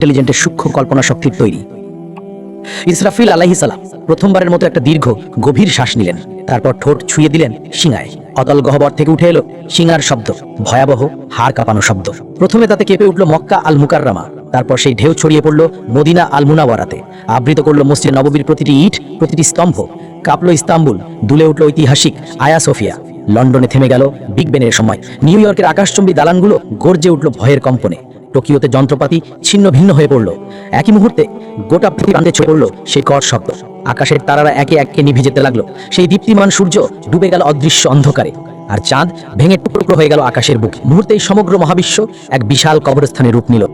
ইন্টেলিজেন্টের সূক্ষ্ম কল্পনা শক্তির তৈরি। ইসরাফিল আলাইহিসালাম প্রথমবারের মতো একটা দীর্ঘ, গভীর শ্বাস নিলেন। তারপর ঠোঁট ছুঁয়ে দিলেন সিঙায় অতল গহবর থেকে উঠে এলো সিঙার শব্দ, ভয়াবহ হাড় কাঁপানো শব্দ। প্রথমে তাতে কেঁপে উঠল মক্কা আল মুকাররামা তারপর সেই ঢেউ ছড়িয়ে পড়ল মদিনা আল মুনাওয়ারাতে আবৃত করল মসজিদ নববীর প্রতিটি ইট, প্রতিটি স্তম্ভ। কাঁপলো ইস্তাম্বুল, দুলে উঠল ঐতিহাসিক আয়া সোফিয়া। লন্ডনে থেমে গেল বিগ বেনের সময়। নিউ ইয়র্কের আকাশচম্বী দালানগুলো গর্জে উঠল ভয়ের কম্পনে। টোকিওতে যন্ত্রপাতি ছিন্ন ভিন্ন হয়ে পড়ল। একই মুহূর্তে গোটা পৃথিবীতে ছড়ে পড়ল সেই কর শব্দ। আকাশের তারারা একে একে নিভে যেতে লাগল। সেই দীপ্তিমান সূর্য ডুবে গেল অদৃশ্য অন্ধকারে। আর চাঁদ ভেঙে টুকরো হয়ে গেল আকাশের বুক। মুহূর্তেই সমগ্র মহাবিশ্ব এক বিশাল কবরস্থানে রূপ নিল।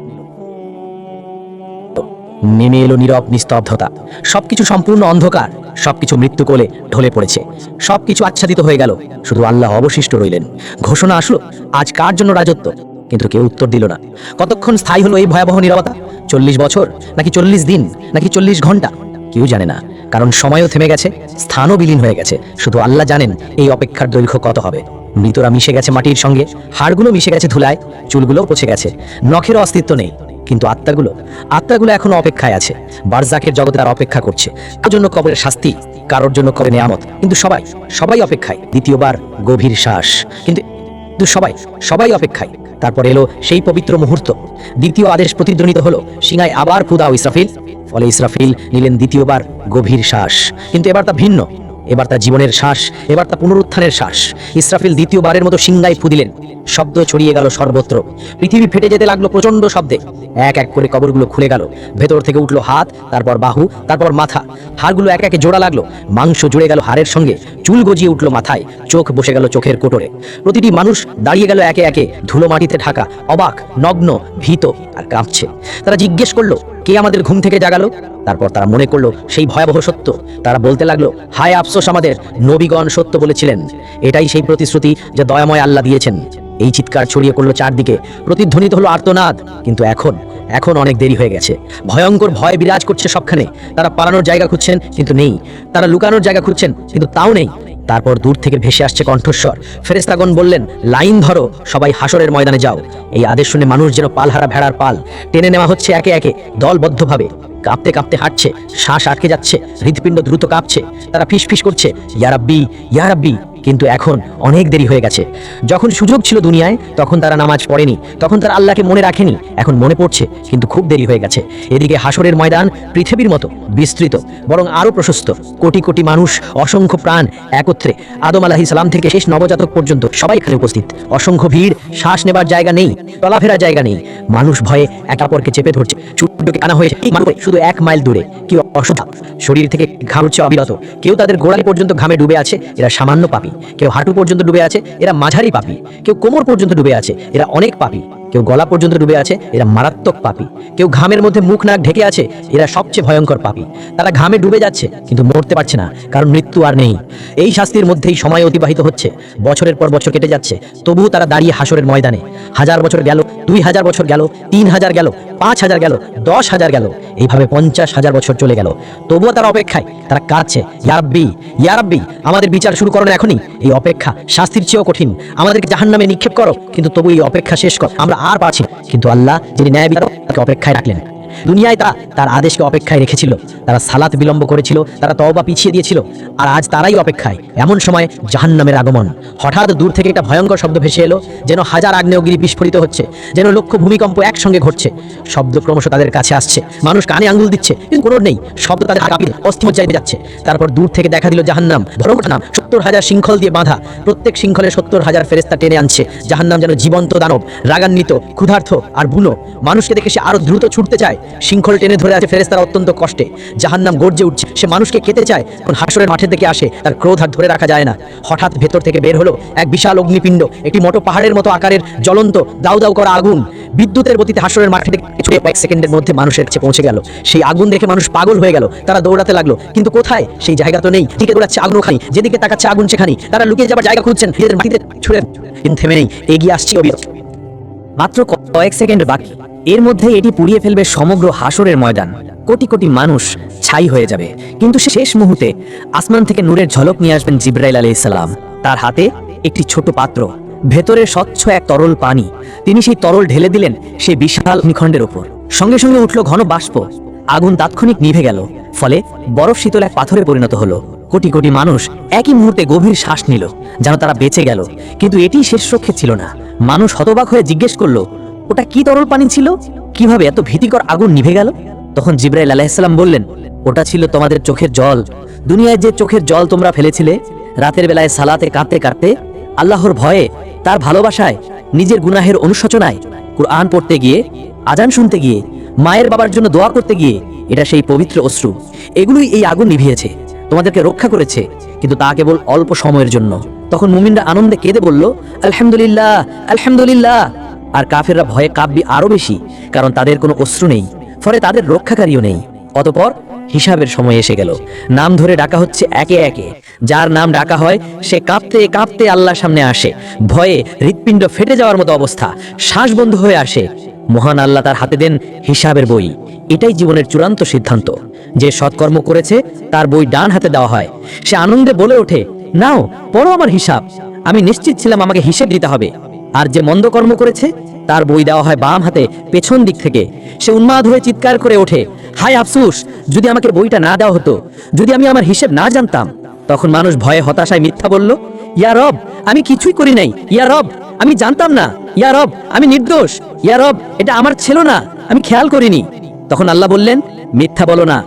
নেমে এলো নীরব নিস্তব্ধতা। সবকিছু সম্পূর্ণ অন্ধকার। সবকিছু মৃত্যু কোলে ঢলে পড়েছে। সবকিছু আচ্ছাদিত হয়ে গেল। শুধু আল্লাহ অবশিষ্ট রইলেন। ঘোষণা আসলো, আজ কার জন্য রাজত্ব? কিন্তু কেউ উত্তর দিল না। কতক্ষণ স্থায়ী হলো এই ভয়াবহ নীরবতা? চল্লিশ বছর? নাকি চল্লিশ দিন? নাকি চল্লিশ ঘণ্টা? কেউ জানে না, কারণ সময়ও থেমে গেছে, স্থানও বিলীন হয়ে গেছে। শুধু আল্লাহ জানেন এই অপেক্ষার দৈর্ঘ্য কত হবে। মৃতরা মিশে গেছে মাটির সঙ্গে, হাড়গুলো মিশে গেছে ধুলায় চুলগুলো পচে গেছে। নখেরও অস্তিত্ব নেই। কিন্তু আত্মাগুলো? আত্মাগুলো এখনও অপেক্ষায় আছে। বারজাকের জগতে তার অপেক্ষা করছে। কারোর জন্য কবরের শাস্তি, কারোর জন্য কবে নেয়ামত। কিন্তু সবাই সবাই অপেক্ষায়। দ্বিতীয়বার গভীর শ্বাস। কিন্তু সবাই সবাই অপেক্ষায়। তারপর এলো সেই পবিত্র মুহূর্ত। দ্বিতীয় আদেশ প্রতিধ্বনিত হলো, সিংহায় আবার খুদাও ইসরাফিল। ফলে ইসরাফিল নিলেন দ্বিতীয়বার গভীর শ্বাস। কিন্তু এবার তা ভিন্ন। এবার তা জীবনের শ্বাস, এবার তা পুনরুত্থানের শ্বাস। ইসরাফিল দ্বিতীয়বারের মতো সিংগায় ফুদিলেন শব্দ ছড়িয়ে গেল সর্বত্র। পৃথিবী ফেটে যেতে লাগল প্রচণ্ড শব্দে। এক এক করে কবরগুলো খুলে গেল। ভেতর থেকে উঠল হাত, তারপর বাহু, তারপর মাথা। হাড়গুলো এক একে জোড়া লাগল। মাংস জুড়ে গেল হাড়ের সঙ্গে। চুল গজিয়ে উঠল মাথায়। চোখ বসে গেল চোখের কোটরে। প্রতিটি মানুষ দাঁড়িয়ে গেল একে একে। ধুলো মাটিতে ঢাকা। অবাক, নগ্ন, ভীত আর কাঁপছে। তারা জিজ্ঞেস করল, কে আমাদের ঘুম থেকে জাগালো? তারপর তারা মনে করল, সেই ভয়াবহ সত্য। তারা বলতে লাগল, হায় আফসোস আমাদের, নবীগণ সত্য বলেছিলেন। এটাই সেই প্রতিশ্রুতি যে দয়াময় আল্লাহ দিয়েছেন। এই চিৎকার ছড়িয়ে পড়ল চারদিকে। প্রতিধ্বনিত হলো আর্তনাদ। কিন্তু এখন এখন অনেক দেরি হয়ে গেছে। ভয়ঙ্কর ভয় বিরাজ করছে সবখানে। তারা পালানোর জায়গা খুঁজছেন, কিন্তু নেই। তারা লুকানোর জায়গা খুঁজছেন, কিন্তু তাও নেই। তারপর দূর থেকে ভেসে আসছে কণ্ঠস্বর। ফেরেস্তাগণ বললেন, লাইন ধরো, সবাই হাসরের ময়দানে যাও। এই আদেশ শুনে মানুষ যেন পালহারা ভেড়ার পাল। টেনে নেওয়া হচ্ছে একে একে, দলবদ্ধভাবে। কাঁপতে কাঁপতে হাঁটছে, শ্বাস আটকে যাচ্ছে হৃদপিণ্ড দ্রুত কাঁপছে। তারা ফিস ফিস করছে ইয়ারাব্বি ইয়ারাব্বি কিন্তু এখন অনেক দেরি হয়ে গেছে। যখন সুযোগ ছিল দুনিয়ায়, তখন তারা নামাজ পড়েনি, তখন তারা আল্লাহকে মনে রাখেনি, এখন মনে পড়ছে, কিন্তু খুব দেরি হয়ে গেছে। এদিকে হাসরের ময়দান পৃথিবীর মতো, বিস্তৃত, বরং আরও প্রশস্ত। কোটি কোটি মানুষ, অসংখ্য প্রাণ একত্রে আদম আলাহি সালাম থেকে শেষ নবজাতক পর্যন্ত সবাই এখানে উপস্থিত। অসংখ্য ভিড়, শ্বাস নেবার জায়গা নেই, চলাফেরার জায়গা নেই। মানুষ ভয়ে একে অপরকে চেপে ধরছে সূর্যকে আনা হয়েছে শুধু এক মাইল দূরে। কেউ অসুধা শরীর থেকে ঘাম হচ্ছে অবিরত। কেউ তাদের গোড়ালি পর্যন্ত ঘামে ডুবে আছে, এরা সামান্য পাপী। কেউ হাঁটু পর্যন্ত ডুবে আছে, এরা মাঝারি পাপি। কেউ কোমর পর্যন্ত ডুবে আছে, এরা অনেক পাপি। কেউ গলা পর্যন্ত ডুবে আছে, এরা মারাত্মক পাপি। কেউ ঘামের মধ্যে মুখ নাক ঢেকে আছে, এরা সবচেয়ে ভয়ঙ্কর পাপি। তারা ঘামে ডুবে যাচ্ছে, কিন্তু মরতে পারছে না, কারণ মৃত্যু আর নেই। এই শাস্তির মধ্যেই সময় অতিবাহিত হচ্ছে। বছরের পর বছর কেটে যাচ্ছে, তবুও তারা দাঁড়িয়ে হাসরের ময়দানে। হাজার বছর গেল দুই হাজার বছর গেল, তিন হাজার গেল, পাঁচ হাজার গেল, দশ হাজার গেল, এইভাবে পঞ্চাশ হাজার বছর চলে গেল। তবুও তারা অপেক্ষায়, তারা কাঁদছে ইয়ারাব্বি ইয়ারাব্বি আমাদের বিচার শুরু করো এখনই। এই অপেক্ষা শাস্তির চেয়েও কঠিন। আমাদেরকে জাহান নামে নিক্ষেপ করো, কিন্তু তবু এই অপেক্ষা শেষ কর, আমরা আর পারছি কিন্তু আল্লাহ যিনি ন্যায় বিচারক তাকে অপেক্ষায় রাখলেন। দুনিয়ায় তারা তার আদেশকে অপেক্ষায় রেখেছিল। তারা সালাত বিলম্ব করেছিল, তারা তওবা পিছিয়ে দিয়েছিল, আর আজ তারাই অপেক্ষায়। এমন সময় জাহান্নামের আগমন। হঠাৎ দূর থেকে একটা ভয়ঙ্কর শব্দ ভেসে এলো, যেন হাজার আগ্নেয়গিরি বিস্ফোরিত হচ্ছে, যেন লক্ষ ভূমিকম্প একসঙ্গে ঘটছে। শব্দ ক্রমশ তাদের কাছে আসছে। মানুষ কানে আঙ্গুল দিচ্ছে, কিন্তু কোনো নেই, শব্দ তাদের কাঁপিয়ে অস্থিমজ্জায় যাচ্ছে। তারপর দূর থেকে দেখা দিল জাহান্নাম নাম সত্তর হাজার শৃঙ্খল দিয়ে বাঁধা। প্রত্যেক শৃঙ্খলে সত্তর হাজার ফেরেস্তা টেনে আনছে। জাহান্নাম যেন জীবন্ত দানব, রাগান্বিত, ক্ষুধার্থ আর বুনো। মানুষকে দেখে সে আরও দ্রুত ছুটতে চায়। শৃঙ্খল টেনে ধরে আছে ফেরেস্তারা অত্যন্ত কষ্টে। জাহান্নাম গর্জে উঠছে, সে মানুষকে খেতে চায় কোন হাসরের মাঠের দিকে আসে, তার ক্রোধ আর ধরে রাখা যায় না। হঠাৎ ভেতর থেকে বের হলো এক বিশাল অগ্নিপিণ্ড, একটি মোটো পাহাড়ের মতো আকারের জ্বলন্ত, দাউ দাউ করা আগুন। বিদ্যুতের গতিতে হাসরের মাঠে ছুটে কয়েক সেকেন্ডের মধ্যে মানুষের কাছে পৌঁছে গেল। সেই আগুন দেখে মানুষ পাগল হয়ে গেল, তারা দৌড়াতে লাগল। কিন্তু কোথায়? সেই জায়গা তো নেই ঠিক দৌড়াচ্ছে আগুন খানি, যেদিকে তাকাচ্ছে আগুন সেখানে তারা লুকিয়ে যাবার জায়গা খুঁজছেন মাটিতে ছুড়ে কিন্তু থেমে নেই, এগিয়ে আসছি অবিরত। মাত্র কয়েক সেকেন্ড বাকি। এর মধ্যে এটি পুড়িয়ে ফেলবে সমগ্র হাসরের ময়দান। কোটি কোটি মানুষ ছাই হয়ে যাবে। কিন্তু শেষ মুহূর্তে আসমান থেকে নূরের ঝলক নিয়ে আসবেন জিব্রাইল আলাইসাল্লাম তার হাতে একটি ছোট পাত্র, ভেতরে স্বচ্ছ এক তরল পানি। তিনি সেই তরল ঢেলে দিলেন সেই বিশাল ভূমিখণ্ডের ওপর সঙ্গে সঙ্গে উঠল ঘন বাষ্প। আগুন তাৎক্ষণিক নিভে গেল, ফলে বরফ শীতল এক পাথরে পরিণত হলো। কোটি কোটি মানুষ একই মুহূর্তে গভীর শ্বাস নিল, যেন তারা বেঁচে গেল। কিন্তু এটি শেষ রক্ষে ছিল না। মানুষ হতবাক হয়ে জিজ্ঞেস করল ওটা কি তরল পানি ছিল? কীভাবে এত ভীতিকর আগুন নিভে গেল? তখন জিব্রাইল আলাইসাল্লাম বললেন, ওটা ছিল তোমাদের চোখের জল। দুনিয়ায় যে চোখের জল তোমরা ফেলেছিলে, রাতের বেলায় সালাতে কাঁদতে কাঁদতে আল্লাহর ভয়ে, তার ভালোবাসায়, নিজের গুনাহের অনুশোচনায়, কুরআন পড়তে গিয়ে আজান শুনতে গিয়ে, মায়ের বাবার জন্য দোয়া করতে গিয়ে, এটা সেই পবিত্র অশ্রু। এগুলোই এই আগুন নিভিয়েছে। তোমাদেরকে রক্ষা করেছে, কিন্তু তা কেবল অল্প সময়ের জন্য। তখন মুমিনরা আনন্দে কেঁদে বলল, আলহামদুলিল্লাহ আলহামদুলিল্লাহ। আর কাফেররা ভয়ে কাব্যি আরও বেশি, কারণ তাদের কোনো অশ্রু নেই, ফলে তাদের রক্ষাকারীও নেই। অতপর হিসাবের সময় এসে গেল। নাম ধরে ডাকা হচ্ছে একে একে। যার নাম ডাকা হয়, সে কাঁপতে কাঁপতে আল্লাহ সামনে আসে। ভয়ে হৃৎপিণ্ড ফেটে যাওয়ার মতো অবস্থা শ্বাস বন্ধ হয়ে আসে। মহান আল্লাহ তার হাতে দেন হিসাবের বই। এটাই জীবনের চূড়ান্ত সিদ্ধান্ত। যে সৎকর্ম করেছে, তার বই ডান হাতে দেওয়া হয়। সে আনন্দে বলে ওঠে, নাও, পড়ো আমার হিসাব। আমি নিশ্চিত ছিলাম আমাকে হিসেব দিতে হবে। আর যে মন্দ কর্ম করেছে, তার বই দেওয়া হয় বাম হাতে, পেছন দিক থেকে। সে উন্মাদ হয়ে চিৎকার করে ওঠে, হায় আফসুস, যদি আমাকে বইটা না দেওয়া হতো, যদি আমি আমার হিসেব না জানতাম। তখন মানুষ ভয়ে হতাশায় মিথ্যা বলল, ইয়া রব, আমি কিছুই করি নাই, ইয়া রব, আমি জানতাম না, ইয়া রব, আমি নির্দোষ, ইয়া রব, এটা আমার ছিল না, আমি খেয়াল করিনি। তখন আল্লাহ বললেন, মিথ্যা বলো না,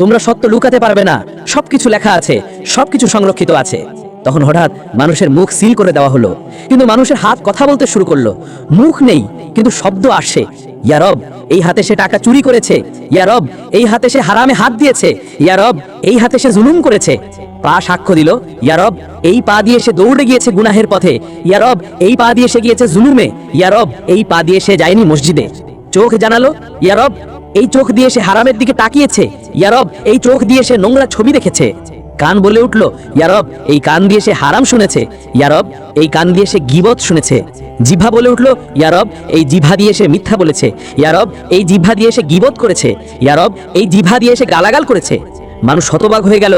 তোমরা সত্য লুকাতে পারবে না, সবকিছু লেখা আছে, সবকিছু সংরক্ষিত আছে। তখন হঠাৎ মানুষের মুখ সিল করে দেওয়া হলো। কিন্তু মানুষের হাত কথা বলতে শুরু করল। মুখ নেই, কিন্তু শব্দ আসে ইয়ারব এই হাতে সে টাকা চুরি করেছে। ইয়ারব এই হাতে সে হারামে হাত দিয়েছে। ইয়ারব এই হাতে সে জুলুম করেছে। পা সাক্ষ্য দিল ইয়ারব এই পা দিয়ে সে দৌড়ে গিয়েছে গুনাহের পথে। ইয়ারব এই পা দিয়ে সে গিয়েছে জুলুমে। ইয়ারব এই পা দিয়ে সে যায়নি মসজিদে। চোখ জানালো ইয়ারব এই চোখ দিয়ে সে হারামের দিকে তাকিয়েছে। ইয়ারব এই চোখ দিয়ে সে নোংরা ছবি দেখেছে। কান বলে উঠল ইয়ারব এই কান দিয়ে সে হারাম শুনেছে। ইয়ারব এই কান দিয়ে সে গিবত শুনেছে। জিভা বলে উঠল ইয়ারব এই জিভা দিয়ে সে মিথ্যা বলেছে। ইয়ারব এই জিভা দিয়ে সে গিবত করেছে। ইয়ারব এই জিভা দিয়ে সে গালাগাল করেছে। মানুষ শতবাগ হয়ে গেল।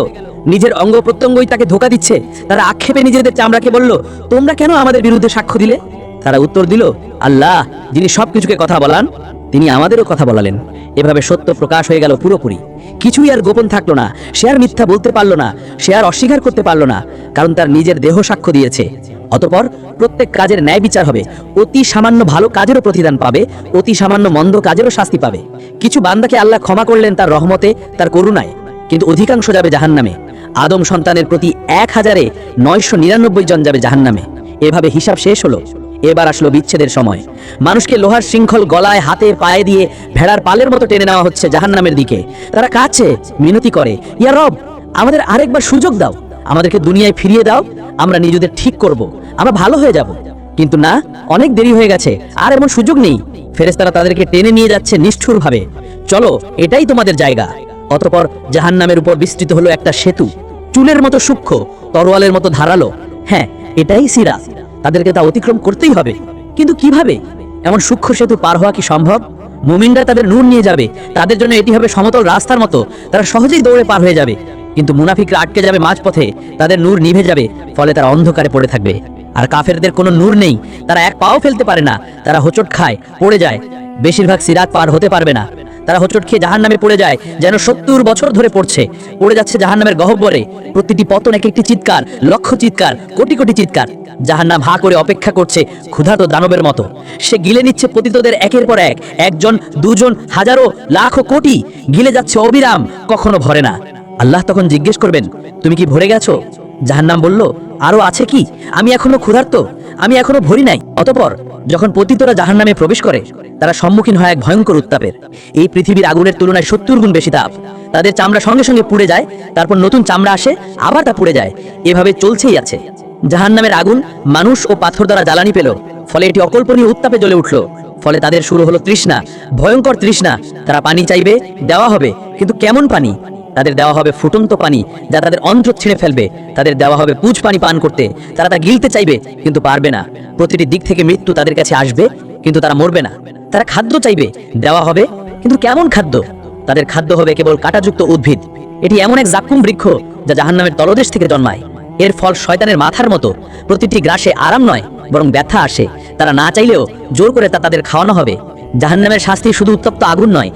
নিজের অঙ্গ প্রত্যঙ্গই তাকে ধোকা দিচ্ছে। তারা আক্ষেপে নিজেদের চামড়াকে বলল, তোমরা কেন আমাদের বিরুদ্ধে সাক্ষ্য দিলে? তারা উত্তর দিল, আল্লাহ, যিনি সবকিছুকে কথা বলান তিনি আমাদেরও কথা বলালেন। এভাবে সত্য প্রকাশ হয়ে গেল পুরোপুরি। কিছুই আর গোপন থাকল না। সে আর মিথ্যা বলতে পারল না। সে আর অস্বীকার করতে পারল না। কারণ তার নিজের দেহ সাক্ষ্য দিয়েছে। অতপর প্রত্যেক কাজের ন্যায় বিচার হবে। অতি সামান্য ভালো কাজেরও প্রতিদান পাবে। অতি সামান্য মন্দ কাজেরও শাস্তি পাবে। কিছু বান্দাকে আল্লাহ ক্ষমা করলেন তার রহমতে, তার করুণায়। কিন্তু অধিকাংশ যাবে জাহান্নামে। আদম সন্তানের প্রতি এক হাজারে নয়শো নিরানব্বই জন যাবে জাহান নামে এভাবে হিসাব শেষ হলো। এবার আসলো বিচ্ছেদের সময়। মানুষকে লোহার শৃঙ্খল গলায়, হাতে, পায়ে দিয়ে ভেড়ার পালের মতো টেনে নেওয়া হচ্ছে জাহান্নামের দিকে। তারা কাছে মিনতি করে, ইয়া রব, আমাদের আরেকবার সুযোগ দাও। আমাদেরকে দুনিয়ায় ফিরিয়ে দাও, আমরা নিজেদের ঠিক করব, আমরা ভালো হয়ে যাব। কিন্তু না, অনেক দেরি হয়ে গেছে, আর এমন সুযোগ নেই। ফেরেশতারা তাদেরকে টেনে নিয়ে যাচ্ছে নিষ্ঠুরভাবে। চলো, এটাই তোমাদের জায়গা। অতপর জাহান্নামের উপর বিস্তৃত হলো একটা সেতু। চুলের মতো সূক্ষ্ম, তরোয়ালের মতো ধারালো। হ্যাঁ এটাই সিরাত। তাদেরকে তা অতিক্রম করতেই হবে। কিন্তু কীভাবে? এমন সূক্ষ্ম সেতু পার হওয়া কি সম্ভব? মুমিনরা তাদের নূর নিয়ে যাবে। তাদের জন্য এটি হবে সমতল রাস্তার মতো। তারা সহজেই দৌড়ে পার হয়ে যাবে। কিন্তু মুনাফিকরা আটকে যাবে মাঝপথে। তাদের নূর নিভে যাবে, ফলে তারা অন্ধকারে পড়ে থাকবে। আর কাফেরদের কোনো নূর নেই। তারা এক পাও ফেলতে পারে না। তারা হোঁচট খায়, পড়ে যায়। বেশিরভাগ সিরাত পার হতে পারবে না। তারা হোঁচট খেয়ে জাহান নামে পড়ে যায়, যেন সত্তর বছর ধরে পড়ছে। পড়ে যাচ্ছে জাহান নামের গহব্বরে। প্রতিটি পতন এক একটি চিৎকার, লক্ষ চিৎকার, কোটি কোটি চিৎকার। জাহান নাম হা করে অপেক্ষা করছে ক্ষুধার্ত দানবের মতো। সে গিলে নিচ্ছে পতিতদের একের পর এক। একজন, দুজন, হাজারো, লাখো কোটি গিলে যাচ্ছে অবিরাম, কখনো ভরে না। আল্লাহ তখন জিজ্ঞেস করবেন, তুমি কি ভরে গেছো? জাহান্নাম বলল আরও আছে কি? আমি এখনও ক্ষুধার্ত, আমি এখনও ভরি নাই। অতপর যখন পতিতরা জাহান্নামে প্রবেশ করে, তারা সম্মুখীন হয় এক ভয়ঙ্কর উত্তাপের। এই পৃথিবীর আগুনের তুলনায় সত্তর গুণ বেশি তাপ। তাদের চামড়া সঙ্গে সঙ্গে পুড়ে যায়, তারপর নতুন চামড়া আসে, আবার তা পুড়ে যায়। এভাবে চলছেই আছে। জাহান্নামের আগুন মানুষ ও পাথর দ্বারা জ্বালানি পেল, ফলে এটি অকল্পনীয় উত্তাপে জ্বলে উঠল। ফলে তাদের শুরু হলো তৃষ্ণা, ভয়ঙ্কর তৃষ্ণা। তারা পানি চাইবে, দেওয়া হবে, কিন্তু কেমন পানি? তাদের দেওয়া হবে ফুটন্ত পানি যা তাদের অন্ত্র ছিঁড়ে ফেলবে। তাদের দেওয়া হবে পুজ পানি পান করতে। তারা তা গিলতে চাইবে, কিন্তু পারবে না। প্রতিটি দিক থেকে মৃত্যু তাদের কাছে আসবে, কিন্তু তারা মরবে না। তারা খাদ্য চাইবে, দেওয়া হবে, কিন্তু কেমন খাদ্য? তাদের খাদ্য হবে কেবল কাঁটাযুক্ত উদ্ভিদ। এটি এমন এক জাক্কুম বৃক্ষ যা জাহান্নামের তলদেশ থেকে জন্মায়। এর ফল শয়তানের মাথার মতো। প্রতিটি গ্রাসে আরাম নয়, বরং ব্যথা আসে। তারা না চাইলেও জোর করে তা তাদের খাওয়ানো হবে। জাহান্নামের শাস্তি শুধু উত্তপ্ত আগুন নয়